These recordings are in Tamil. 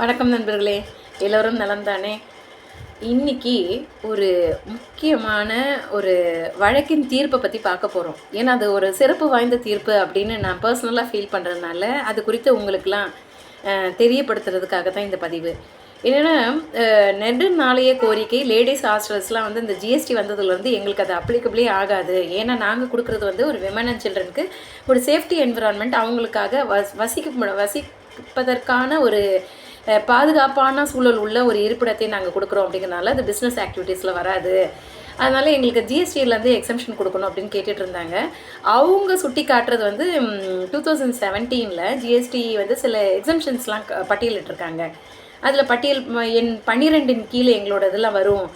வணக்கம் நண்பர்களே. எல்லோரும் நலம்தானே? இன்னைக்கு ஒரு முக்கியமான ஒரு வழக்கின் தீர்ப்பை பற்றி பார்க்க போகிறோம் ஏன்னா அது ஒரு சிறப்பு வாய்ந்த தீர்ப்பு அப்படின்னு நான் பர்சனலாக ஃபீல் பண்ணுறதுனால அது குறித்து உங்களுக்கெலாம் தெரியப்படுத்துறதுக்காக தான் இந்த பதிவு. என்னென்னா நெடு நாளைய கோரிக்கை லேடிஸ் ஹாஸ்டல்ஸ்லாம் வந்து இந்த ஜிஎஸ்டி வந்ததுலேருந்து எங்களுக்கு அது அப்ளிகபிளே ஆகாது. ஏன்னா நாங்கள் கொடுக்குறது வந்து ஒரு விமன் அண்ட் சில்ட்ரனுக்கு ஒரு சேஃப்டி என்விரான்மெண்ட் அவங்களுக்காக வஸ் வசிக்க வசிப்பதற்கான ஒரு பாதுகாப்பான சூழல் உள்ள ஒரு இருப்பிடத்தை நாங்கள் கொடுக்குறோம் அப்படிங்கிறனால அது பிஸ்னஸ் ஆக்டிவிட்டீஸில் வராது. அதனால் எங்களுக்கு ஜிஎஸ்டியிலேருந்து எக்ஸம்ஷன் கொடுக்கணும் அப்படின்னு கேட்டுட்டு இருந்தாங்க. அவங்க சுட்டி காட்டுறது வந்து டூ தௌசண்ட் செவன்டீனில் ஜிஎஸ்டி வந்து சில எக்ஸம்ஷன்ஸ்லாம் பட்டியலிட்டிருக்காங்க. அதில் பட்டியல் என் பன்னிரெண்டின் கீழே எங்களோட இதெல்லாம் வரும்.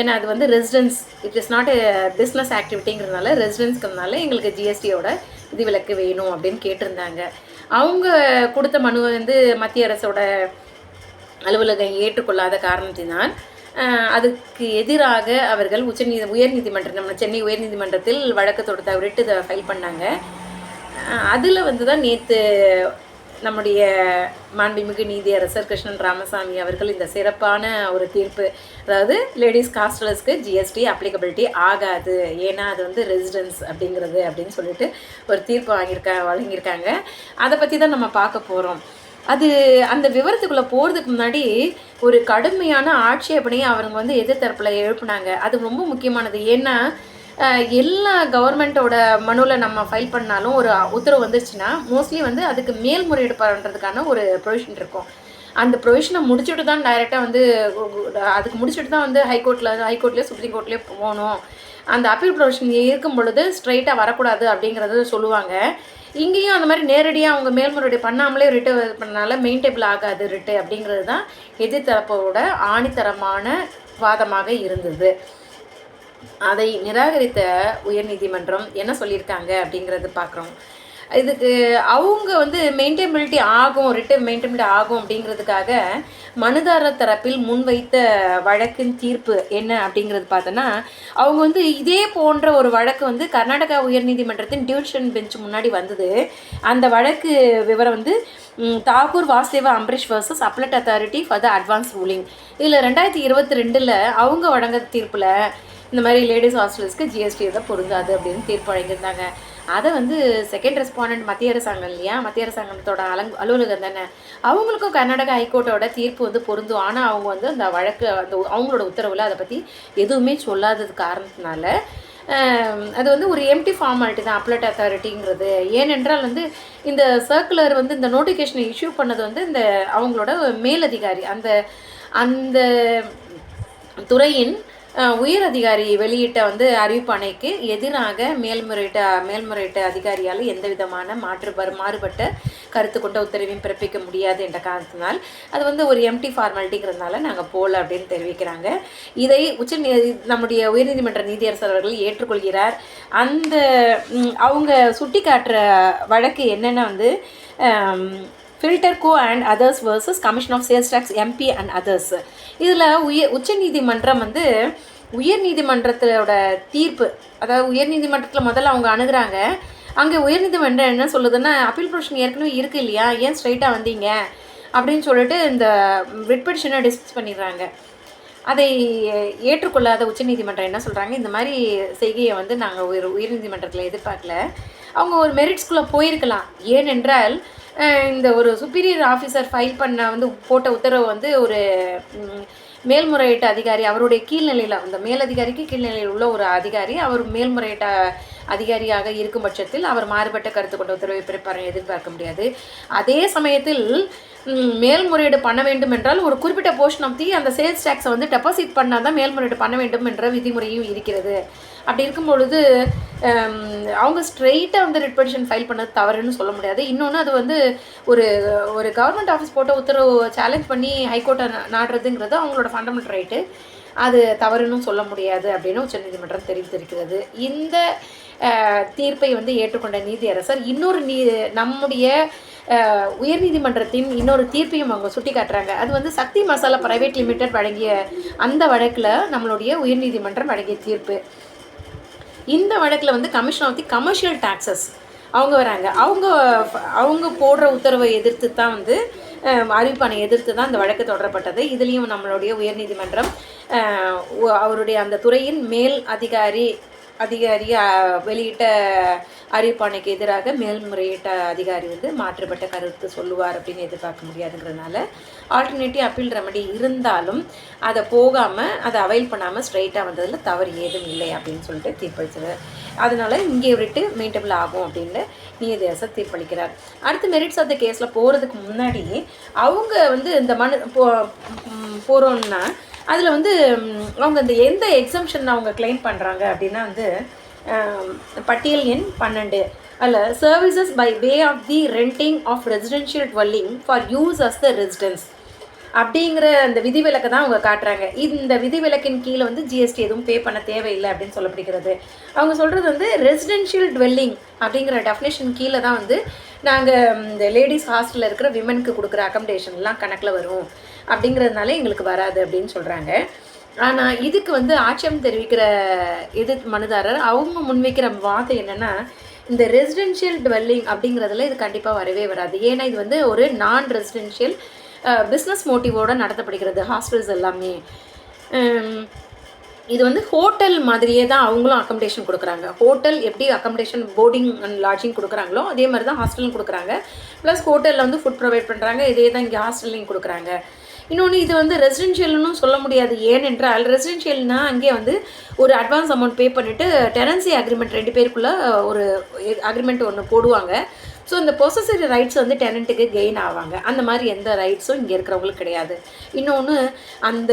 ஏன்னா அது வந்து residence it is not a business ஆக்டிவிட்டிங்கிறதுனால ரெசிடென்ஸ்க்குனால எங்களுக்கு ஜிஎஸ்டியோட விதிவிலக்கு வேணும் அப்படின்னு கேட்டிருந்தாங்க. அவங்க கொடுத்த மனுவை வந்து மத்திய அரசோட அலுவலகம் ஏற்றுக்கொள்ளாத காரணத்தினால் அதுக்கு எதிராக அவர்கள் உச்சநீதி உயர்நீதிமன்றம் நம்ம சென்னை உயர்நீதிமன்றத்தில் வழக்கு தொடுத்த ரிட்டு இதை ஃபைல் பண்ணாங்க. அதில் வந்து தான் நேற்று நம்முடைய மாண்புமிகு நீதியரசர் கிருஷ்ணன் ராமசாமி அவர்கள் இந்த சிறப்பான ஒரு தீர்ப்பு அதாவது லேடிஸ் காஸ்டலர்ஸ்க்கு ஜிஎஸ்டி அப்ளிகபிலிட்டி ஆகாது. ஏன்னா அது வந்து ரெசிடென்ஸ் அப்படிங்கிறது அப்படின்னு சொல்லிட்டு ஒரு தீர்ப்பு வாங்கியிருக்கா வழங்கியிருக்காங்க. அதை பற்றி தான் நம்ம பார்க்க போகிறோம் அது அந்த விவரத்துக்குள்ளே போகிறதுக்கு முன்னாடி ஒரு கடுமையான ஆட்சேபனையை அவங்க வந்து எதிர்த்தரப்பில் எழுப்புனாங்க. அது ரொம்ப முக்கியமானது. ஏன்னா எல்லா கவர்மெண்ட்டோட மனுவில் நம்ம ஃபைல் பண்ணாலும் ஒரு உத்தரவு வந்துருச்சுன்னா மோஸ்ட்லி வந்து அதுக்கு மேல்முறையீடு பண்ணுறதுக்கான ஒரு ப்ரொவிஷன் இருக்கும். அந்த ப்ரொவிஷனை முடிச்சுட்டு தான் டைரெக்டாக வந்து அதுக்கு முடிச்சுட்டு தான் வந்து ஹைகோர்ட்டில் ஹைகோர்ட்லேயே சுப்ரீம் கோர்ட்லேயே போகணும். அந்த அப்பீல் ப்ரொவிஷன் இருக்கும் பொழுது ஸ்ட்ரைட்டாக வரக்கூடாது அப்படிங்கிறத சொல்லுவாங்க. இங்கேயும் அந்த மாதிரி நேரடியாக அவங்க மேல்முறையீடு பண்ணாமலே ரிட்டு பண்ணனால மெயின்டேபிள் ஆகாது ரிட்டு அப்படிங்கிறது தான் எதிர்த்தரப்போட ஆணித்தரமான வாதமாக இருந்தது. அதை நிராகரித்த உயர்நீதிமன்றம் என்ன சொல்லியிருக்காங்க அப்படிங்கிறது பார்க்குறோம். இதுக்கு அவங்க வந்து மெயின்டைபிலிட்டி ஆகும் ரிட்டன் மெயின்டைபிலிட்டி ஆகும் அப்படிங்கிறதுக்காக மனுதாரர் தரப்பில் முன்வைத்த வழக்கின் தீர்ப்பு என்ன அப்படிங்கிறது பார்த்தோன்னா அவங்க வந்து இதே போன்ற ஒரு வழக்கு வந்து கர்நாடகா உயர்நீதிமன்றத்தின் டிவிஷன் பெஞ்ச் முன்னாடி வந்தது. அந்த வழக்கு விவரம் வந்து Thakur Thakur Ambarish versus appellate authority for the advance ruling இதில் ரெண்டாயிரத்தி இருபத்தி ரெண்டில் அவங்க வழங்க தீர்ப்பில் இந்த மாதிரி லேடிஸ் ஹாஸ்டல்ஸ்க்கு ஜிஎஸ்டி தான் பொருந்தாது அப்படின்னு தீர்ப்பு வழங்கியிருந்தாங்க. அதை வந்து செகண்ட் ரெஸ்பாண்டன்ட் மத்திய அரசாங்கம் இல்லையா? மத்திய அரசாங்கத்தோட அலங் அலுவலகம் தானே? அவங்களுக்கும் கர்நாடகா ஹைகோர்ட்டோட தீர்ப்பு வந்து பொருந்தும். ஆனால் அவங்க வந்து அந்த வழக்கு அந்த அவங்களோட உத்தரவில் அதை பற்றி எதுவுமே சொல்லாதது காரணத்தினால அது வந்து ஒரு எம்டி ஃபார்மாலிட்டி தான் அப்லட் அத்தாரிட்டிங்கிறது ஏனென்றால் வந்து இந்த சர்க்குலர் வந்து இந்த நோட்டிஃபிகேஷனை இஷ்யூ பண்ணது வந்து இந்த அவங்களோட மேலதிகாரி அந்த அந்த துறையின் உயர் அதிகாரி வெளியிட்ட வந்து அறிவிப்பாணைக்கு எதிராக மேல்முறையீட்டு மேல்முறையீட்டு அதிகாரியால் எந்த விதமான மாற்று மாறுபட்ட கருத்து கொண்ட உத்தரவையும் பிறப்பிக்க முடியாது என்ற காரணத்தினால் அது வந்து ஒரு எம்டி ஃபார்மாலிட்டிங்கிறதுனால நாங்கள் போகல அப்படின்னு தெரிவிக்கிறாங்க. இதை உச்ச நீ- நம்முடைய உயர்நீதிமன்ற நீதியரசர் அவர்கள் ஏற்றுக்கொள்கிறார். அந்த அவங்க சுட்டி காட்டுற வழக்கு என்னென்னா வந்து filter co and others versus commission of sales tax MP and others இதில் உயர் உச்சநீதிமன்றம் வந்து உயர்நீதிமன்றத்தோட தீர்ப்பு அதாவது உயர்நீதிமன்றத்தில் முதல்ல அவங்க அணுகிறாங்க. அங்கே உயர்நீதிமன்றம் என்ன சொல்லுதுன்னா அப்பீல் ப்ரொஷன் ஏற்கனவே இருக்குது இல்லையா? ஏன் ஸ்ட்ரைட்டாக வந்தீங்க? அப்படின்னு சொல்லிட்டு இந்த ரிட் பெட்டிஷனை டிஸ்கஸ் பண்ணிடுறாங்க. அதை ஏற்றுக்கொள்ளாத உச்சநீதிமன்றம் என்ன சொல்கிறாங்க இந்த மாதிரி செய்கையை வந்து நாங்கள் உயர் உயர்நீதிமன்றத்தில் எதிர்பார்க்கல. அவங்க ஒரு மெரிட்ஸ்குள்ளே போயிருக்கலாம். ஏனென்றால் இந்த ஒரு சுப்பீரியர் ஆஃபீஸர் ஃபைல் பண்ண வந்து போட்ட உத்தரவு வந்து ஒரு மேல்முறையீட்டு அதிகாரி அவருடைய கீழ்நிலையில் அந்த மேலதிகாரிக்கு கீழ்நிலையில் உள்ள ஒரு அதிகாரி அவர் மேல்முறையீட்டை அதிகாரியாக இருக்கும் பட்சத்தில் அவர் மாறுபட்ட கருத்து கொண்ட உத்தரவை பிறப்பார் எதிர்பார்க்க முடியாது. அதே சமயத்தில் மேல்முறையீடு பண்ண வேண்டும் என்றால் ஒரு குறிப்பிட்ட போர்ஷன் ஆஃப் தி அந்த சேல்ஸ் டேக்ஸை வந்து டெபாசிட் பண்ணால் தான் மேல்முறையீடு பண்ண வேண்டும் என்ற விதிமுறையும் இருக்கிறது. அப்படி இருக்கும் பொழுது அவங்க ஸ்ட்ரெயிட்டாக வந்து ரிட் பெட்டிஷன் ஃபைல் பண்ணது தவறுன்னு சொல்ல முடியாது. இன்னொன்று அது வந்து ஒரு ஒரு கவர்மெண்ட் ஆஃபீஸ் போட்ட உத்தரவு சேலஞ்ச் பண்ணி ஹைகோர்ட்டை நாடுறதுங்கிறது அவங்களோட ஃபண்டமெண்டல் ரைட்டு அது தவறுன்னு சொல்ல முடியாது அப்படின்னு உச்சநீதிமன்றம் தெரிவித்திருக்கிறது. இந்த தீர்ப்பை வந்து ஏற்றுக்கொண்ட நீதியரசர் இன்னொரு நீ நம்முடைய உயர்நீதிமன்றத்தின் இன்னொரு தீர்ப்பையும் அவங்க சுட்டி காட்டுறாங்க அது வந்து சக்தி மசாலா பிரைவேட் லிமிடெட் வழங்கிய அந்த வழக்கில் நம்மளுடைய உயர்நீதிமன்றம் வழங்கிய தீர்ப்பு. இந்த வழக்கில் வந்து commission of the commercial taxes அவங்க வராங்க. அவங்க அவங்க போடுற உத்தரவை எதிர்த்து தான் வந்து அறிவிப்பானை எதிர்த்து தான் இந்த வழக்கு தொடரப்பட்டது. இதுலேயும் நம்மளுடைய உயர்நீதிமன்றம் அவருடைய அந்த துறையின் மேல் அதிகாரி அதிகாரி வெளியிட்ட அறிவிப்பானைக்கு எதிராக மேல்முறையீட்ட அதிகாரி வந்து மாற்றுப்பட்ட கருத்து சொல்லுவார் அப்படின்னு எதிர்பார்க்க முடியாதுங்கிறதுனால ஆல்டர்னேட்டிவ் அப்பீல் ரெமடி இருந்தாலும் அதை போகாமல் அதை அவைல் பண்ணாமல் ஸ்ட்ரைட்டாக வந்ததில் தவறு ஏதும் இல்லை அப்படின்னு சொல்லிட்டு தீர்ப்பளிச்சது அதனால் இங்கே விட்டு மீட்டபிள் ஆகும் அப்படின்னு நீதியரசர் தீர்ப்பளிக்கிறார். அடுத்து மெரிட்ஸ் ஆஃப் த கேஸில் போகிறதுக்கு முன்னாடி அவங்க வந்து இந்த மனு போ போகிறோன்னா அதில் வந்து அவங்க இந்த எந்த எக்ஸம்ஷன் அவங்க கிளைம் பண்ணுறாங்க அப்படின்னா வந்து பட்டியல் எண் பன்னெண்டு. அதில் services by way of the renting of residential dwelling for use as the residence அப்படிங்கிற அந்த விதிவிலக்கை தான் அவங்க காட்டுறாங்க. இந்த விதிவிலக்கின் கீழே வந்து ஜிஎஸ்டி எதுவும் பே பண்ண தேவையில்லை அப்படின்னு சொல்லப்படுகிறது. அவங்க சொல்கிறது வந்து ரெசிடென்ஷியல் டுவெல்லிங் அப்படிங்கிற டெஃபினேஷன் கீழே தான் வந்து நாங்கள் இந்த லேடிஸ் ஹாஸ்டலில் இருக்கிற விமனுக்கு கொடுக்குற அக்கமடேஷன்லாம் கணக்கில் வரும். அப்படிங்கிறதுனால எங்களுக்கு வராது அப்படின்னு சொல்கிறாங்க ஆனால் இதுக்கு வந்து ஆட்சேபம் தெரிவிக்கிற எது மனுதாரர் அவங்க முன்வைக்கிற வார்த்தை என்னென்னா இந்த ரெசிடென்ஷியல் டுவெல்லிங் அப்படிங்கிறதுல இது கண்டிப்பாக வரவே வராது. ஏன்னா இது வந்து ஒரு நான் ரெசிடென்ஷியல் பிஸ்னஸ் மோட்டிவோடு நடத்தப்படுகிறது ஹாஸ்பிட்டல்ஸ் எல்லாமே. இது வந்து ஹோட்டல் மாதிரியே தான் அவங்களும் அக்கமடேஷன் கொடுக்குறாங்க. ஹோட்டல் எப்படி அக்கமடேஷன் போர்டிங் அண்ட் லாட்ஜிங் கொடுக்குறாங்களோ அதே மாதிரி தான் ஹாஸ்டலும் கொடுக்குறாங்க. ப்ளஸ் ஹோட்டலில் வந்து ஃபுட் ப்ரொவைட் பண்ணுறாங்க இதே தான் இங்கே ஹாஸ்டல்லையும் கொடுக்குறாங்க. இன்னொன்று இது வந்து ரெசிடென்ஷியல்னு சொல்ல முடியாது. ஏனென்றால் ரெசிடென்ஷியல்னால் அங்கே வந்து ஒரு அட்வான்ஸ் அமௌண்ட் பே பண்ணிவிட்டு டெனன்சி அக்ரிமெண்ட் ரெண்டு பேருக்குள்ளே ஒரு அக்ரிமெண்ட் ஒன்று போடுவாங்க. ஸோ இந்த பொசசரி ரைட்ஸ் வந்து டெனண்ட்டுக்கு கெயின் ஆவாங்க. அந்த மாதிரி எந்த ரைட்ஸும் இங்கே இருக்கிறவங்களுக்கு கிடையாது. இன்னொன்று அந்த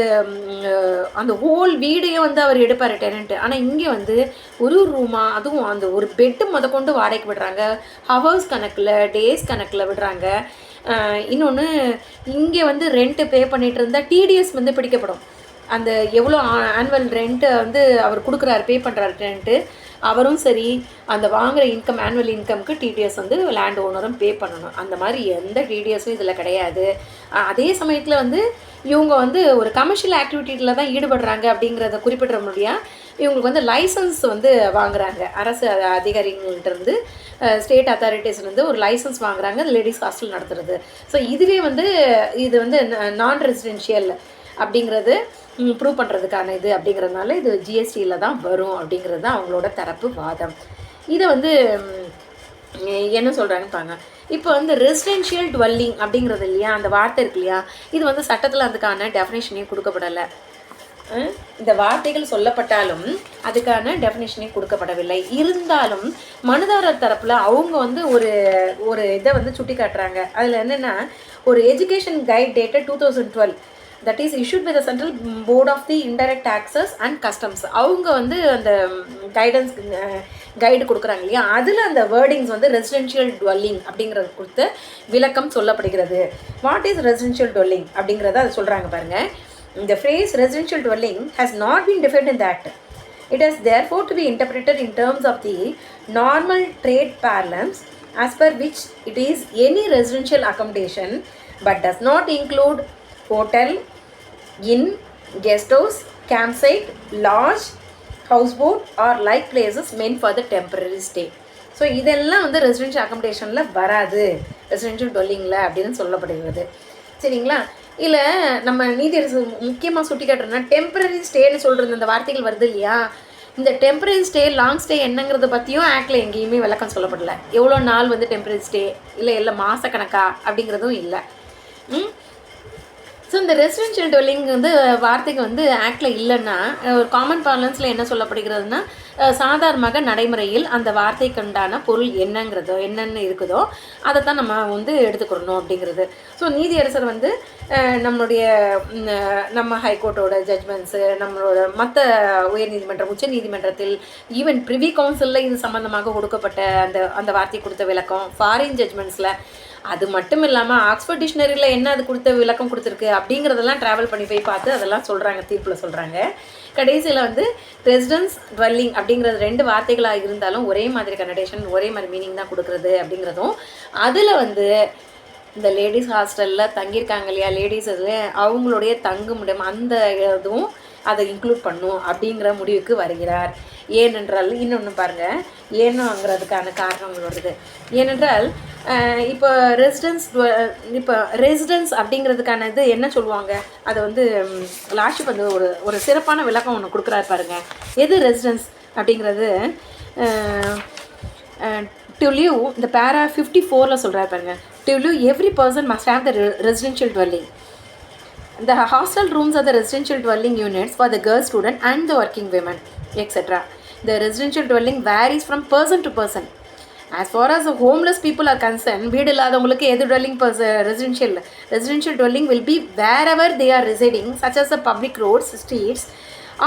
அந்த ஹோல் வீடையே வந்து அவர் எடுப்பார் டெனண்ட்டு ஆனால் இங்கே வந்து ஒரு ரூமாக அதுவும் அந்த ஒரு பெட்டு முதற்கொண்டு வாடகைக்கு விடுறாங்க. ஹவர்ஸ் கணக்கில் டேஸ் கணக்கில் விடுறாங்க. இன்னொன்று இங்கே வந்து ரெண்ட்டு பே பண்ணிட்டு இருந்தால் டிடிஎஸ் வந்து பிடிக்கப்படும். அந்த எவ்வளோ ஆனுவல் ரெண்ட்டை வந்து அவர் கொடுக்குறாரு பே பண்ணுறாரு ரெண்ட்டு அவரும் சரி அந்த வாங்குகிற இன்கம் ஆனுவல் இன்கம்க்கு டிடிஎஸ் வந்து லேண்ட் ஓனரும் பே பண்ணணும். அந்த மாதிரி எந்த டிடிஎஸும் இதில் கிடையாது. அதே சமயத்தில் வந்து இவங்க வந்து ஒரு கமர்ஷியல் ஆக்டிவிட்டியில் தான் ஈடுபடுறாங்க அப்படிங்கிறத குறிப்பிட்ட முடியாது இவங்களுக்கு வந்து லைசன்ஸ் வந்து வாங்குறாங்க. அரசு அ- இருந்து ஸ்டேட் அத்தாரிட்டிஸ்லேருந்து ஒரு லைசன்ஸ் வாங்குறாங்க லேடிஸ் ஹாஸ்டல் நடத்துறது. ஸோ இதுவே வந்து இது வந்து நான் ரெசிடென்ஷியல் அப்படிங்கிறது ப்ரூவ் பண்ணுறதுக்கான இது அப்படிங்கிறதுனால இது ஜிஎஸ்டியில் தான் வரும் அப்படிங்கிறது தான் அவங்களோட தரப்பு வாதம். இதை வந்து என்ன சொல்கிறாங்கன்னு பாருங்க. இப்போ வந்து ரெசிடென்ஷியல் டுவெல்லிங் அப்படிங்கிறது இல்லையா? அந்த வார்த்தை இருக்கு இல்லையா? இது வந்து சட்டத்தில் அதுக்கான டெஃபினேஷனே கொடுக்கப்படலை. இந்த வார்த்தைகள் சொல்லப்பட்டாலும் அதுக்கான டெஃபினேஷனே கொடுக்கப்படவில்லை. இருந்தாலும் மனுதாரர் தரப்பில் அவங்க வந்து ஒரு ஒரு இதை வந்து சுட்டி காட்டுறாங்க அதில் என்னென்னா ஒரு education guide dated two thousand twelve that is issued by the central board of the indirect taxes and customs அவங்க வந்து அந்த கைடன்ஸ் கைடு கொடுக்குறாங்க இல்லையா அதில் அந்த வேர்டிங்ஸ் வந்து ரெசிடென்ஷியல் டுவெல்லிங் அப்படிங்கிறது கொடுத்து விளக்கம் சொல்லப்படுகிறது வாட் இஸ் ரெசிடென்ஷியல் டுவெல்லிங் அப்படிங்கிறத அதை சொல்கிறாங்க பாருங்கள் இந்த phrase residential dwelling has not been defined in the it has therefore to be interpreted in terms of the normal trade parlance as per which it is any residential accommodation but does not include hotel inn guest house camp site campsite, house boat or like places meant for the temporary stay. So இதெல்லாம் வந்து ரெசிடென்ஷியல் அக்கமடேஷனில் வராது. ரெசிடென்ஷியல் டொல்லிங்கில் அப்படின்னு சொல்லப்படுகிறது. சரிங்களா? இல்லை நம்ம நீதியரசு முக்கியமாக சுட்டி காட்டுறேன்னா டெம்பரரி ஸ்டேன்னு சொல்கிறது இந்த வார்த்தைகள் வருது இல்லையா? இந்த டெம்பரரி ஸ்டே லாங் ஸ்டே என்னங்கிறத பற்றியும் ஆக்டில் எங்கேயுமே விளக்கம் சொல்லப்படல. எவ்வளோ நாள் வந்து டெம்பரரி ஸ்டே? இல்லை இல்லை மாதக்கணக்கா அப்படிங்கிறதும் இல்லை. ம்? ஸோ இந்த ரெசிடென்ஷியல் டுவெல்லிங் வந்து வார்த்தைக்கு வந்து ஆக்டில் இல்லைன்னா ஒரு காமன் பார்லன்ஸில் என்ன சொல்லப்படுகிறதுனா சாதாரணமாக நடைமுறையில் அந்த வார்த்தைக்கு உண்டான பொருள் என்னங்கிறதோ என்னென்னு இருக்குதோ அதை தான் நம்ம வந்து எடுத்துக்கிறணும் அப்படிங்கிறது. ஸோ நீதியரசர் வந்து நம்மளுடைய நம்ம ஹைகோர்ட்டோட ஜட்மெண்ட்ஸு நம்மளோட மற்ற உயர்நீதிமன்றம் உச்ச நீதிமன்றத்தில் ஈவன் ப்ரிவி கவுன்சிலில் இது சம்மந்தமாக கொடுக்கப்பட்ட அந்த அந்த வார்த்தை கொடுத்த விளக்கம் ஃபாரின் ஜட்மெண்ட்ஸில் அது மட்டும் இல்லாமல் ஆக்ஸ்போர்ட் டிக்ஷனரியில் என்ன அது கொடுத்த விளக்கம் கொடுத்துருக்கு அப்படிங்கிறதெல்லாம் ட்ராவல் பண்ணி போய் பார்த்து அதெல்லாம் சொல்கிறாங்க தீர்ப்பில் சொல்கிறாங்க கடைசியில் வந்து ரெசிடென்ஸ் ட்வெல்லிங் அப்படிங்கிறது ரெண்டு வார்த்தைகளாக இருந்தாலும் ஒரே மாதிரி கனடேஷன் ஒரே மாதிரி மீனிங் தான் கொடுக்குறது அப்படிங்கிறதும். அதில் வந்து இந்த லேடிஸ் ஹாஸ்டலில் தங்கியிருக்காங்க இல்லையா லேடிஸ் அதில் அவங்களுடைய தங்குமிடம் அந்த இதுவும் அதை இன்க்ளூட் பண்ணும் அப்படிங்கிற முடிவுக்கு வருகிறார். ஏனென்றால் இன்னொன்று பாருங்கள் ஏனோங்கிறதுக்கான காரணங்கள் வருது. ஏனென்றால் இப்போ ரெசிடென்ஸ் இப்போ ரெசிடென்ஸ் அப்படிங்கிறதுக்கான இது என்ன சொல்லுவாங்க? அதை வந்து லாஷிப் வந்து ஒரு ஒரு சிறப்பான விளக்கம் ஒன்று கொடுக்குறாரு பாருங்க. எது ரெசிடென்ஸ் அப்படிங்கிறது? டு லிவ் இந்த பேரா ஃபிஃப்டி ஃபோரில் சொல்கிறாரு பாருங்க. To live every person must have the residential dwelling The hostel rooms are the residential dwelling units for the girl student and the working women, etc. The residential dwelling varies from person to person. As far as homeless people are concern வீடு இல்லாதவங்களுக்கு எது dwelling purse residential residential dwelling will be wherever they are residing such as a public roads streets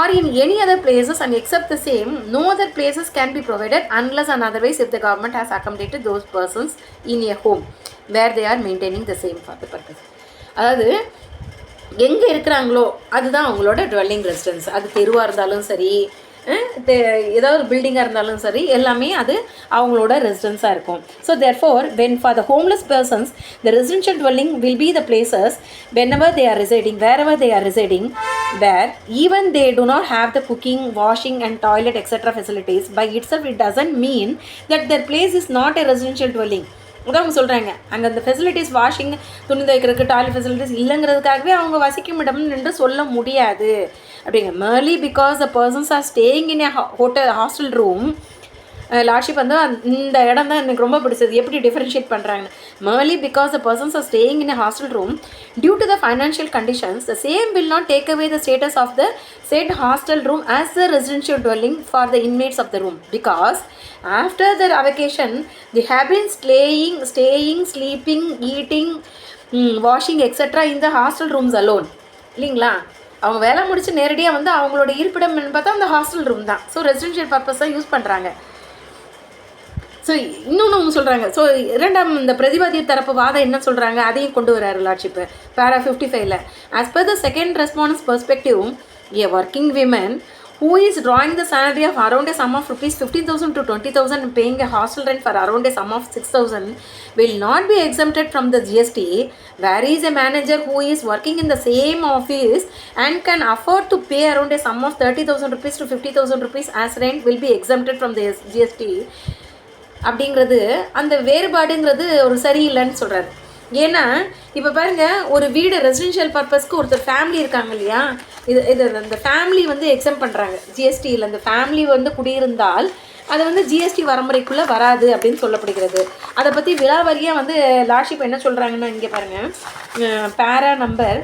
or in any other places and except the same no other places can be provided unless and otherwise if the government has accommodated those persons in a home where they are maintaining the same for the purpose அதாவது எங்கே இருக்கிறாங்களோ அதுதான் அவங்களோட டுவெல்லிங் ரெசிடென்ஸ் அது தெருவாக இருந்தாலும் சரி ஏதாவது ஒரு பில்டிங்காக இருந்தாலும் சரி எல்லாமே அது அவங்களோட ரெசிடென்ஸாக இருக்கும் so therefore when for the homeless persons the residential dwelling will be the places whenever they are residing wherever they are residing where even they do not have the cooking washing and toilet extra facilities by itself it doesn't mean that their place is not a residential dwelling அதான் அவங்க சொல்கிறாங்க அங்கே அந்த ஃபெசிலிட்டிஸ் வாஷிங் துணி துவைக்கிறதுக்கு டாய்லெட் ஃபெசிலிட்டிஸ் இல்லைங்கிறதுக்காகவே அவங்க வசிக்கும் இடம்னு சொல்ல முடியாது அப்படிங்க. Merely because the persons are staying in a hotel hostel room lordship வந்து இந்த இடம் தான் எனக்கு ரொம்ப பிடிச்சது. எப்படி டிஃபரன்ஷியேட் பண்ணுறாங்க merely because the persons are staying in hostel room due to the financial conditions the same will not take away the status of the said hostel room as the residential dwelling for the inmates of the room because after the avocation they ஹேபின் been staying sleeping eating washing extra இந்த ஹாஸ்டல் ரூம்ஸ் அலோன் இல்லைங்களா? அவங்க வேலை முடித்து நேரடியாக வந்து அவங்களோட இருப்பிடம் பார்த்தா அந்த ஹாஸ்டல் ரூம் தான். ஸோ ரெசிடென்ஷியல் பர்பஸ் தான் யூஸ் பண்ணுறாங்க ஸோ இன்னொன்று அவங்க சொல்கிறாங்க ஸோ இரண்டாம் இந்த பிரதிவாதி தரப்பு வாதம் என்ன சொல்கிறாங்க அதையும் கொண்டு வராரு லாட்ஷிப்பு பேரா ஃபிஃப்டி ஃபைவ்ல as per the second response perspective a working women who is drawing the salary of around a sum of rupees 15000 to 20000 and paying a hostel rent for around a sum of 6000 will not be exempted from the gst whereas a manager who is working in the same office and can afford to pay around a sum of 30000 rupees to 50000 rupees as rent will be exempted from the gst அப்படிங்கிறது அந்த வேறுபாடுங்கிறது ஒரு சரியில்லைன்னு சொல்கிறாரு ஏன்னா இப்போ பாருங்க ஒரு வீடு ரெசிடென்ஷியல் பர்பஸ்க்கு ஒருத்தர் ஃபேமிலி இருக்காங்க இல்லையா? இது இது அந்த ஃபேமிலி வந்து எக்ஸம் பண்ணுறாங்க ஜிஎஸ்டியில் அந்த ஃபேமிலி வந்து குடியிருந்தால் அது வந்து ஜிஎஸ்டி வரமுறைக்குள்ளே வராது அப்படின்னு சொல்லப்படுகிறது. அதை பற்றி விலாவரியாக வந்து லாஷிப் என்ன சொல்கிறாங்கன்னா இங்கே பாருங்கள் பேரா நம்பர்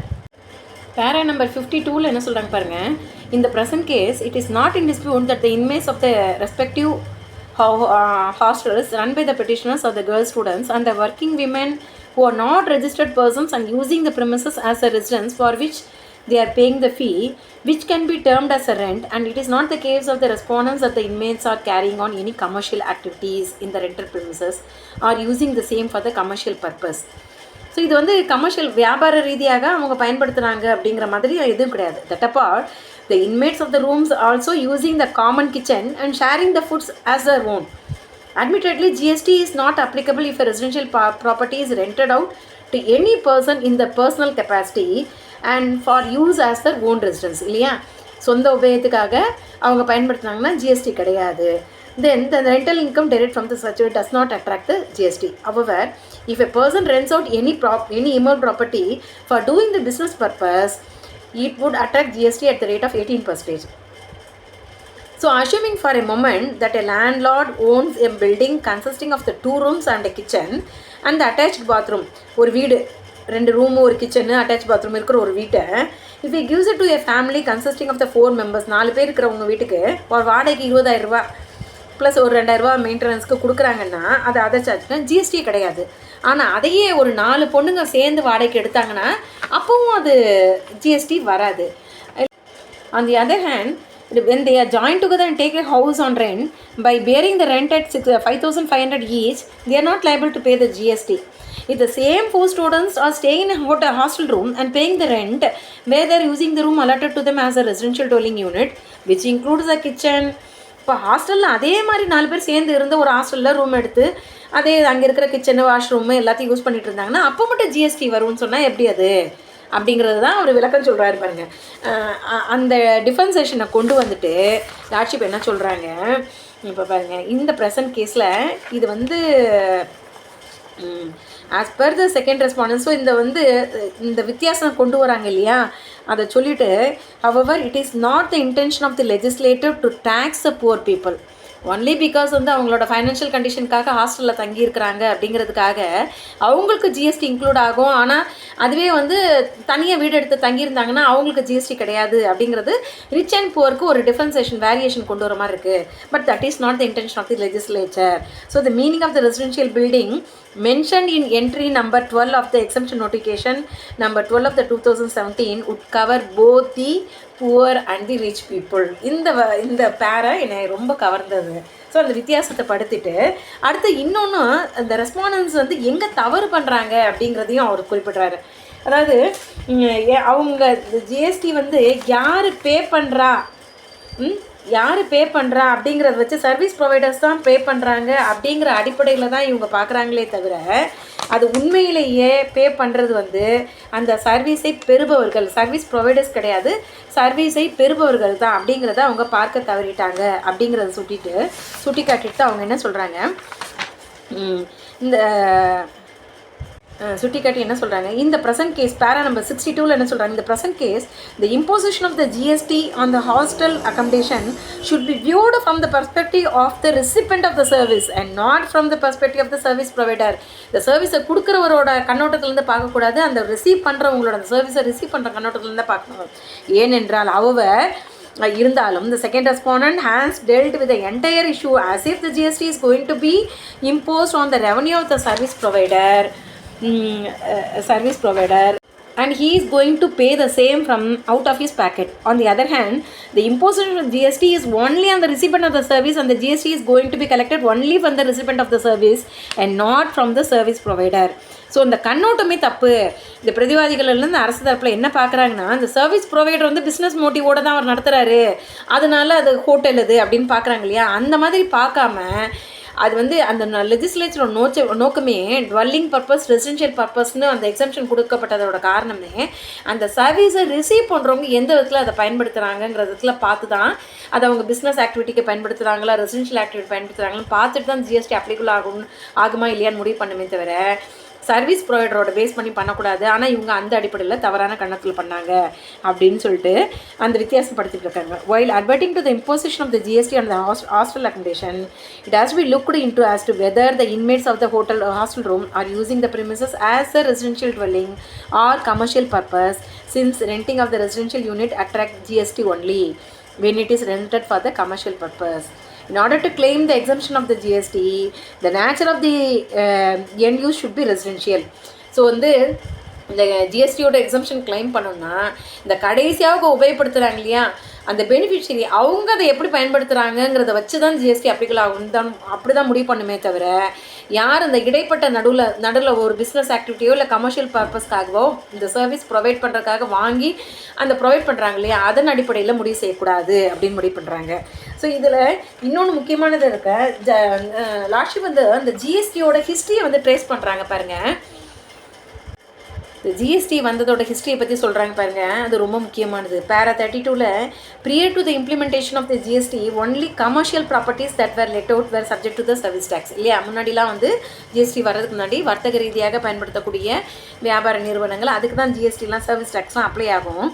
பேரா நம்பர் ஃபிஃப்டி டூவில் என்ன சொல்கிறாங்க பாருங்கள் இந்த present case it is not in dispute that the inmates of the respective hostels run by the petitioners of the girls students the girl students who are not registered persons and using the premises as a residence for which they are paying the fee which can be termed as a rent and it is not the case of the respondents that the inmates are carrying on any commercial activities in the rented premises or using the same for the commercial purpose so இது வந்து கமர்ஷியல் வியாபார ரீதியாக அவங்க பயன்படுத்துகிறாங்க அப்படிங்கிற மாதிரி எதுவும் கிடையாது that apart the inmates of the rooms also using the common kitchen and sharing the foods as their own Admittedly, GST is not applicable if a residential property is rented out to any person in the personal capacity and for use as their own இல்லையா சொந்த உபயோகத்துக்காக அவங்க பயன்படுத்தினாங்கன்னா ஜிஎஸ்டி கிடையாது then the rental income derived from the situated does not attract the GST our if a person rents out any prop any immovable property for doing the business purpose it would attract GST at the rate of eighteen percentage So, assuming for a moment that a landlord owns a building consisting of the two rooms and a kitchen and the attached bathroom, ஒரு வீடு ரெண்டு ரூமு ஒரு கிச்சனு அட்டாச் பாத்ரூம் இருக்கிற ஒரு வீட்டை if he gives it to a family consisting of the four members நாலு பேர் இருக்கிற உங்கள் வீட்டுக்கு ஒரு வாடகைக்கு இருபதாயிரம் ப்ளஸ் ஒரு ரெண்டாயிரரூபா மெயின்டெனன்ஸ்க்கு கொடுக்குறாங்கன்னா அது அதை சார்ஜ்னா ஜிஎஸ்டி கிடையாது. ஆனால் அதையே ஒரு நாலு பொண்ணுங்க சேர்ந்து வாடகைக்கு எடுத்தாங்கன்னா அப்பவும் அது ஜிஎஸ்டி வராது. On the other hand when they are joined together and take a house on rent, by bearing the rent at six, uh, 5,500 each, they are not liable to pay the GST. If the same four students are staying in a hotel, hostel room and paying the rent, where they are using the room allotted to them as a residential dwelling unit, which includes a kitchen, இப்போ ஹாஸ்டலில் அதே மாதிரி நாலு பேர் சேர்ந்து இருந்து ஒரு ஹாஸ்டலில் ரூம் எடுத்து அதே அங்கே இருக்கிற கிச்சனு வாஷ்ரூமு எல்லாத்தையும் யூஸ் பண்ணிட்டு இருந்தாங்கன்னா அப்போ மட்டும் ஜிஎஸ்டி வரும்னு சொன்னால் எப்படி அது அப்படிங்கிறது தான் ஒரு விளக்கம் சொல்கிறாரு பாருங்க. அந்த டிஃபென்சேஷனை கொண்டு வந்துட்டு லாட்ஷிப் என்ன சொல்கிறாங்க இப்போ பாருங்க இந்த ப்ரெசன்ட் கேஸில் இது வந்து as per the second respondents இந்த வந்து இந்த வித்தியாசம் கொண்டு வராங்க இல்லையா? அதை சொல்லிவிட்டு however it is not the intention of the legislative to tax a poor people only because வந்து அவங்களோட ஃபைனான்ஷியல் கண்டிஷனுக்காக ஹாஸ்டலில் தங்கியிருக்கிறாங்க அப்படிங்கிறதுக்காக அவங்களுக்கு ஜிஎஸ்டி இன்க்ளூட் ஆகும். ஆனால் அதுவே வந்து தனியாக வீடு எடுத்து தங்கியிருந்தாங்கன்னா அவங்களுக்கு ஜிஎஸ்டி கிடையாது அப்படிங்கிறது ரிச் அண்ட் புவருக்கு ஒரு டிஃபரன்சேஷன் வேரியேஷன் கொண்டு வர மாதிரி இருக்குது but that is not the intention of the legislature so the meaning of the residential building mentioned in entry number 12 of the exemption notification number 12 of the 2017 would cover both the poor and the rich people இந்த வ- இந்த பேரை என்னை ரொம்ப கவர்ந்தது. ஸோ அந்த வித்தியாசத்தை படுத்திட்டு அடுத்து இன்னொன்று அந்த ரெஸ்பாண்டன்ஸ் வந்து எங்கே தவறு பண்ணுறாங்க அப்படிங்கிறதையும் அவர் குறிப்பிட்றாரு. அதாவது அவங்க ஜிஎஸ்டி வந்து யார் பே பண்ணுறா ம்? யார் பே பண்ணுறா அப்படிங்கிறத வச்சு சர்வீஸ் ப்ரொவைடர்ஸ் தான் பே பண்ணுறாங்க அப்படிங்கிற அடிப்படையில் தான் இவங்க பார்க்குறாங்களே தவிர அது உண்மையிலேயே பே பண்ணுறது வந்து அந்த சர்வீஸை பெறுபவர்கள் சர்வீஸ் ப்ரொவைடர்ஸ் கிடையாது சர்வீஸை பெறுபவர்கள் தான் அப்படிங்கிறத அவங்க பார்க்க தவறிட்டாங்க அப்படிங்கிறத சுட்டிட்டு சுட்டி காட்டிட்டு அவங்க என்ன சொல்கிறாங்க இந்த சுட்டி காட்டி என்ன சொல்கிறாங்க இந்த present case para number sixty டூவில் என்ன சொல்கிறாங்க இந்த present case the imposition of the GST on the hostel accommodation should be viewed from the perspective of the recipient of the service and not from the perspective of the service provider இந்த சர்வீஸை கொடுக்குறவரோட கண்ணோட்டத்திலேருந்து பார்க்கக்கூடாது அந்த ரிசீவ் பண்ணுறவங்களோட அந்த சர்வீஸை ரிசீவ் பண்ணுற கண்ணோட்டத்திலேருந்து பார்க்கணும். ஏனென்றால் அவ இருந்தாலும் இந்த second respondent has dealt with entire issue as if the GST is going to be imposed on the revenue of the service provider service provider and he is going to pay the same from out of his packet. On the other hand, the imposition of GST is only on the recipient of the service and the GST is going to be collected only from the recipient of the service and not from the service provider. So இந்த கண்ணோட்டமே தப்பு இந்த பிரதிவாதிகள்லேருந்து அரசு தரப்பில் என்ன பார்க்குறாங்கன்னா இந்த சர்வீஸ் ப்ரொவைடர் வந்து பிஸ்னஸ் மோட்டிவோட தான் அவர் நடத்துகிறாரு அதனால அது ஹோட்டல் இது அப்படின்னு பார்க்குறாங்க இல்லையா அந்த மாதிரி பார்க்காம அது வந்து அந்த லெஜிஸ்லேச்சரோட நோச்ச நோக்கமே டுவெல்லிங் பர்பஸ் ரெசிடென்ஷியல் பர்பஸ்னு அந்த எக்ஸம்ஷன் கொடுக்கப்பட்டதோட காரணமே அந்த சர்வீஸை ரிசீவ் பண்ணுறவங்க எந்த விதத்தில் அதை பயன்படுத்துகிறாங்கங்கிறதுல பார்த்து தான் அதை அவங்க பிஸ்னஸ் ஆக்டிவிட்டிக்கு பயன்படுத்துகிறாங்களா ரெசிடென்ஷியல் ஆக்டிவிட்டி பயன்படுத்துகிறாங்களான்னு பார்த்துட்டு தான் ஜிஎஸ்டி அப்ளிகபிள் ஆகும் ஆகுமா இல்லையான்னு முடிவு பண்ணுமே தவிர சர்வீஸ் ப்ரொவைடரோட பேஸ் பண்ணி பண்ணக்கூடாது ஆனால் இவங்க அந்த அடிப்படையில் தவறான கண்ணத்தில் பண்ணாங்க அப்படின்னு சொல்லிட்டு அந்த வித்தியாசப்படுத்திட்டு இருக்காங்க while adverting to the imposition of the GST and hostel accommodation it has be looked into as to whether the inmates of the hotel hostel room are using the premises as a residential dwelling or commercial purpose since renting of the residential unit attract GST only when it is rented for the commercial purpose in order to claim the exemption of the GST, the nature of the uh, end use should be residential. So வந்து இந்த ஜிஎஸ்டியோட எக்ஸம்ஷன் கிளைம் பண்ணோம்னா இந்த கடைசியாக உபயோகப்படுத்துகிறாங்க இல்லையா அந்த பெனிஃபிஷரி அவங்க அதை எப்படி பயன்படுத்துகிறாங்கங்கிறத வச்சு தான் ஜிஎஸ்டி அப்ளிகல் ஆகும் தான் அப்படி தான் முடிவு பண்ணுமே தவிர யார் அந்த இடைப்பட்ட நடுவில் நடுவில் ஒரு பிஸ்னஸ் ஆக்டிவிட்டியோ இல்லை கமர்ஷியல் பர்பஸ்க்காகவோ இந்த சர்வீஸ் ப்ரொவைட் பண்ணுறதுக்காக வாங்கி அந்த ப்ரொவைட் பண்ணுறாங்க இல்லையா? அதன் அடிப்படையில் முடிவு செய்யக்கூடாது அப்படின்னு முடிவு பண்ணுறாங்க ஸோ இதில் இன்னொன்று முக்கியமானது இருக்க. ஜ லாஷி வந்து அந்த ஜிஎஸ்டியோட ஹிஸ்ட்ரியை வந்து ட்ரேஸ் பண்ணுறாங்க பாருங்கள் இந்த ஜிஎஸ்டி வந்ததோட ஹிஸ்ட்ரியை பற்றி சொல்கிறாங்க பாருங்க. அது ரொம்ப முக்கியமானது. பேரா தேர்ட்டி டூவில் prior to the implementation of the GST only commercial properties that were let out were subject to the service tax இல்லையா? முன்னாடிலாம் வந்து ஜிஎஸ்டி வர்றதுக்கு முன்னாடி வர்த்தக ரீதியாக பயன்படுத்தக்கூடிய வியாபார நிறுவனங்கள் அதுக்கு தான் ஜிஎஸ்டிலாம் சர்வீஸ் டேக்ஸ்லாம் அப்ளை ஆகும்.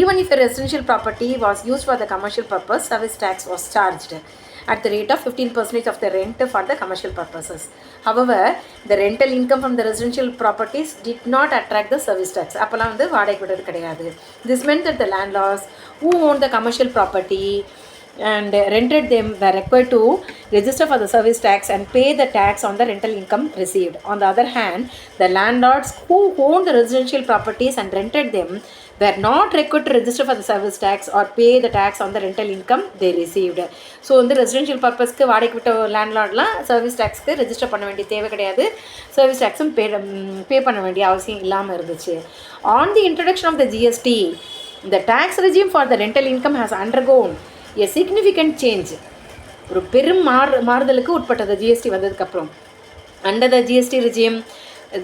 Even if residential property was use for the commercial purpose service tax was charged at the rate of 15% of the rent for the commercial purposes. However, the rental income from the residential properties did not attract the service tax. அப்போல்லாம் வந்து வாடகை விடுறது கிடையாது This meant that the landlords who owned the commercial property and rented them were required to register for the service tax and pay the tax on the rental income received. On the other hand, the landlords who owned the residential properties and rented them were not required to register for the service tax or pay the tax on the rental income they received. So வந்து ரெசிடென்ஷியல் பர்பஸ்க்கு வாடகைக்கு விட்ட லேண்ட்லார்ட்லாம் சர்வீஸ் டேக்ஸ்க்கு ரெஜிஸ்டர் பண்ண வேண்டிய தேவை கிடையாது சர்வீஸ் டேக்ஸும் பே பே பண்ண வேண்டிய அவசியம் இல்லாமல் இருந்துச்சு on the introduction of the GST the tax regime for the rental income has undergone a significant change ஒரு பெரும் மாறு மாறுதலுக்கு உட்பட்டது ஜிஎஸ்டி வந்ததுக்கப்புறம் under the GST regime,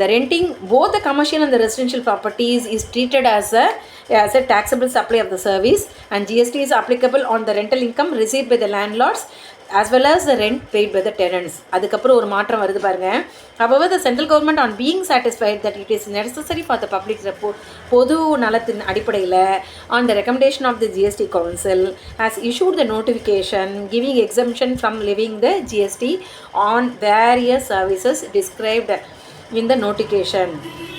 the renting both the commercial and the residential properties is treated as a as a taxable supply of the service and GST is applicable on the rental income received by the landlords as well as the rent paid by the tenants அதுக்கப்புறம் ஒரு மாற்றம் வருது பாருங்க அப்போவே the central government on being satisfied that it is necessary for the public பொது நலத்தின் அடிப்படையில் on the recommendation of the GST council has issued the notification giving exemption from levying the GST on various services described இந்த நோட்டிஃபிகேஷன்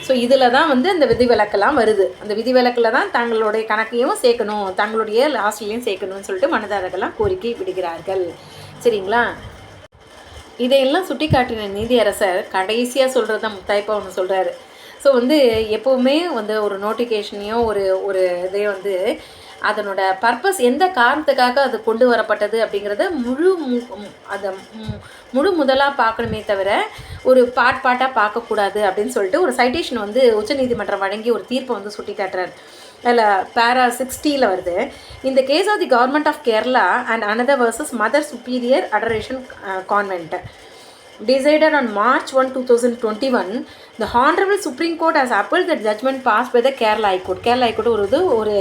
ஸோ இதில் தான் வந்து அந்த விதிவிலக்கெல்லாம் வருது அந்த விதிவிலக்கில் தான் தங்களுடைய கணக்கையும் சேர்க்கணும் தங்களுடைய லாஸ்ட்லேயும் சேர்க்கணும்னு சொல்லிட்டு மனதாரர்கள்லாம் கோரிக்கை விடுகிறார்கள் சரிங்களா? இதையெல்லாம் சுட்டி காட்டின நீதியரசர் கடைசியாக சொல்கிறது தான் முத்தாய்ப்பா ஒன்று சொல்கிறாரு ஸோ வந்து எப்போவுமே வந்து ஒரு நோட்டிஃபிகேஷனையோ ஒரு ஒரு இதையோ வந்து அதனோட பர்பஸ் எந்த காரணத்துக்காக அது கொண்டு வரப்பட்டது அப்படிங்கிறத முழு மு- அதை மு- முழு முதலாக பார்க்கணுமே தவிர ஒரு பாட் பாட்டாக பார்க்கக்கூடாது அப்படின்னு சொல்லிட்டு ஒரு சைட்டேஷன் வந்து உச்சநீதிமன்றம் வழங்கி ஒரு தீர்ப்பை வந்து சுட்டி காட்டுறாரு இல்லை பேரா சிக்ஸ்டியில் வருது இந்த case of the government of Kerala and another versus mother superior adoration convent decided on March 1, 2021, the Honorable Supreme Court has upheld the judgment passed by the Kerala High Court. Kerala High Court ஒரு இது ஒரு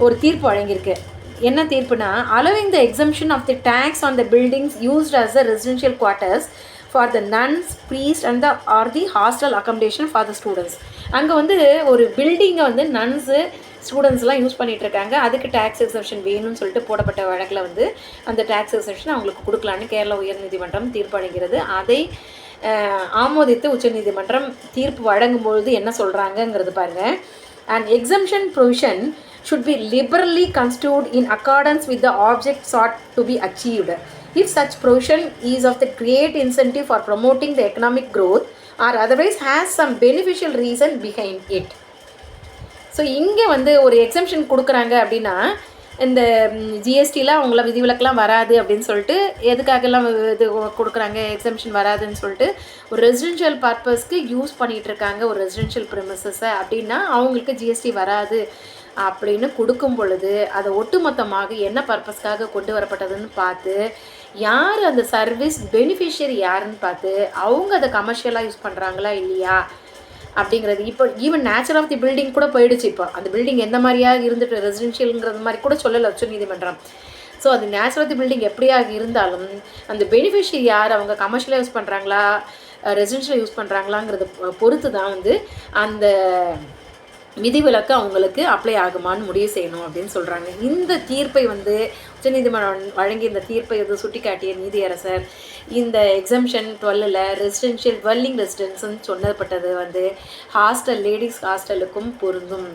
ஒரு தீர்ப்பு வழங்கியிருக்கு என்ன தீர்ப்புனா allowing the exemption of the tax on the buildings used as the residential quarters for the nuns priest and the or the hostel accommodation for the students அங்கே வந்து ஒரு பில்டிங்கை வந்து நன்ஸு ஸ்டூடெண்ட்ஸ்லாம் யூஸ் பண்ணிட்டு இருக்காங்க அதுக்கு டேக்ஸ் எக்ஸப்ஷன் வேணும்னு சொல்லிட்டு போடப்பட்ட வழக்கில் வந்து அந்த டேக்ஸ் எக்ஸப்ஷன் அவங்களுக்கு கொடுக்கலான்னு கேரள உயர்நீதிமன்றம் தீர்ப்பு அளிக்கிறது அதை அஹ், ஆமோதித்து உச்சநீதிமன்றம் தீர்ப்பு வழங்கும்பொழுது என்ன சொல்கிறாங்கங்கிறது பாருங்க and exemption provision should be liberally construed in accordance with the object sought to be achieved. If such provision is of the great incentive for promoting the economic growth or otherwise has some beneficial reason behind it. So இங்கே வந்து ஒரு எக்ஸம்ஷன் கொடுக்குறாங்க அப்படின்னா இந்த ஜிஎஸ்டிலாம் அவங்கள விதிவிலக்கெலாம் வராது அப்படின்னு சொல்லிட்டு எதுக்காகலாம் இது கொடுக்குறாங்க எக்ஸம்ஷன் வராதுன்னு சொல்லிட்டு ஒரு ரெசிடென்ஷியல் பர்பஸ்க்கு யூஸ் பண்ணிகிட்டு இருக்காங்க ஒரு ரெசிடென்ஷியல் ப்ரிமிசஸை அப்படின்னா அவங்களுக்கு ஜிஎஸ்டி வராது அப்படின்னு கொடுக்கும் பொழுது அதை ஒட்டுமொத்தமாக என்ன பர்பஸ்க்காக கொண்டு வரப்பட்டதுன்னு பார்த்து யார் அந்த சர்வீஸ் பெனிஃபிஷியரி யாருன்னு பார்த்து அவங்க அதை கமர்ஷியலாக யூஸ் பண்ணுறாங்களா இல்லையா? அப்படிங்கிறது. இப்போ even nature of the building கூட போயிடுச்சு. இப்போ அந்த பில்டிங் எந்த மாதிரியாக இருந்துட்டு ரெசிடென்ஷியலுங்கிறது மாதிரி கூட சொல்லலை உச்சநீதிமன்றம் ஸோ அது நேச்சர் ஆஃப் தி பில்டிங் எப்படியாக இருந்தாலும் அந்த பெனிஃபிஷியரி யார்? அவங்க கமர்ஷியலாக யூஸ் பண்ணுறாங்களா ரெசிடென்ஷியல் யூஸ் பண்ணுறாங்களாங்கிறத பொறுத்து தான் வந்து அந்த விதிவிலக்கு அவங்களுக்கு அப்ளை ஆகுமான்னு முடிவு செய்யணும் அப்படின்னு சொல்கிறாங்க இந்த தீர்ப்பை வந்து உச்சநீதிமன்றம் வழங்கிய இந்த தீர்ப்பை வந்து சுட்டிக்காட்டிய நீதியரசர் இந்த எக்ஸம்ஷன் டுவெல்லில் ரெசிடென்ஷியல் டுவெல்லிங் ரெசிடென்ஸ்ன்னு சொன்னப்பட்டது வந்து ஹாஸ்டல் லேடிஸ் ஹாஸ்டலுக்கும் பொருந்தும்.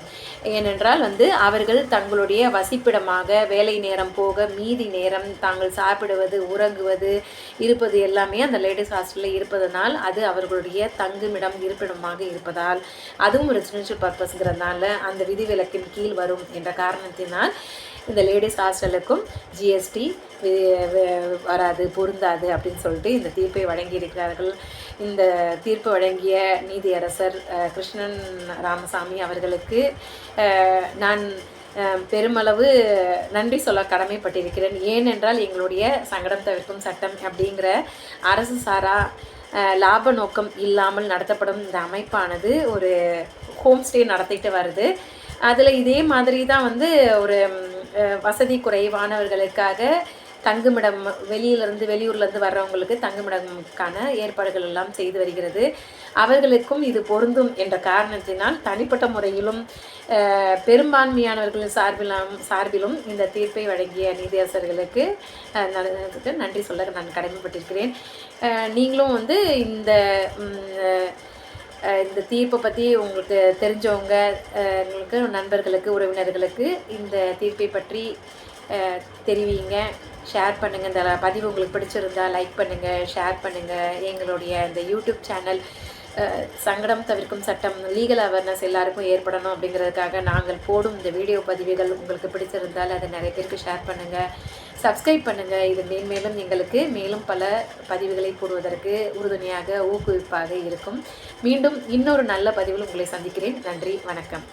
ஏனென்றால் வந்து அவர்கள் தங்களுடைய வசிப்பிடமாக வேலை நேரம் போக மீதி நேரம் தாங்கள் சாப்பிடுவது உறங்குவது இருப்பது எல்லாமே அந்த லேடிஸ் ஹாஸ்டலில் இருப்பதனால் அது அவர்களுடைய தங்குமிடம் இருப்பிடமாக இருப்பதால் அதுவும் ரெசிடென்ஷியல் பர்பஸ்ங்கிறதுனால அந்த விதிவிலக்கின் கீழ் வரும் என்ற காரணத்தினால் இந்த லேடிஸ் ஹாஸ்டலுக்கும் ஜிஎஸ்டி வராது பொருந்தாது அப்படின்னு சொல்லிட்டு இந்த தீர்ப்பை வழங்கியிருக்கிறார்கள் இந்த தீர்ப்பு வழங்கிய நீதியரசர் கிருஷ்ணன் ராமசாமி அவர்களுக்கு நான் பெருமளவு நன்றி சொல்ல கடமைப்பட்டிருக்கிறேன். ஏனென்றால் எங்களுடைய சங்கடம் தவிர்க்கும் சட்டம் அப்படிங்கிற அரசு சாரா லாப நோக்கம் இல்லாமல் நடத்தப்படும் இந்த அமைப்பானது ஒரு ஹோம் ஸ்டே நடத்திட்டு வருது. அதில் இதே மாதிரி தான் வந்து ஒரு வசதி குறைவானவர்களுக்காக தங்குமிடம் வெளியிலிருந்து வெளியூர்லேருந்து வர்றவங்களுக்கு தங்குமிடமுக்கான ஏற்பாடுகள் எல்லாம் செய்து வருகிறது. அவர்களுக்கும் இது பொருந்தும் என்ற காரணத்தினால் தனிப்பட்ட முறையிலும் பெரும்பான்மையானவர்களின் சார்பிலாம் சார்பிலும் சார்பிலும் இந்த தீர்ப்பை வழங்கிய நீதியரசர்களுக்கு நன்றி சொல்ல நான் கடமைப்பட்டிருக்கிறேன். நீங்களும் வந்து இந்த இந்த தீர்ப்பை பற்றி உங்களுக்கு தெரிஞ்சவங்க உங்களுக்கு நண்பர்களுக்கு உறவினர்களுக்கு இந்த தீர்ப்பை பற்றி தெரிவிங்க. ஷேர் பண்ணுங்கள் இந்த பதிவு உங்களுக்கு பிடிச்சிருந்தா லைக் பண்ணுங்கள் ஷேர் பண்ணுங்கள் எங்களுடைய இந்த யூடியூப் சேனல் சங்கடம் தவிர்க்கும் சட்டம் லீகல் அவேர்னஸ் எல்லாருக்கும் ஏற்படணும் அப்படிங்கிறதுக்காக நாங்கள் போடும் இந்த வீடியோ பதிவுகள் உங்களுக்கு பிடிச்சிருந்தால் அதை நிறைய பேருக்கு ஷேர் பண்ணுங்கள் சப்ஸ்கிரைப் பண்ணுங்கள் இது மேன்மேலும் எங்களுக்கு மேலும் பல பதிவுகளை போடுவதற்கு உறுதுணையாக ஊக்குவிப்பாக இருக்கும். மீண்டும் இன்னொரு நல்ல பதிவில் உங்களை சந்திக்கிறேன். நன்றி. வணக்கம்.